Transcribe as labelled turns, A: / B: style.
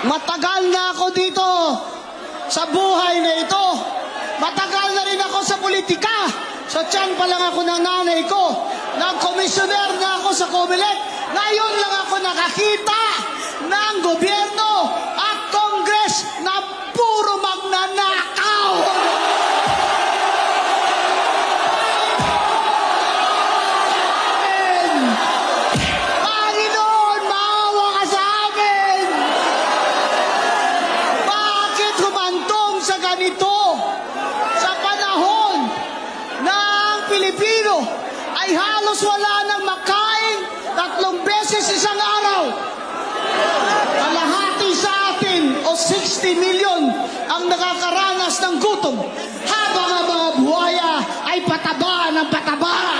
A: Matagal na ako dito sa buhay na ito. Matagal na rin ako sa politika. Sa tiyan pa lang ako ng nanay ko. Nag-komisyoner na ako sa Comelec. Ngayon lang ako nakakita sa ganito? Sa panahon ng Pilipino ay halos wala nang makain tatlong beses isang araw. Kalahati sa atin o 60 milyon ang nakakaranas ng gutom habang ang mga buhaya ay pataba ng pataba.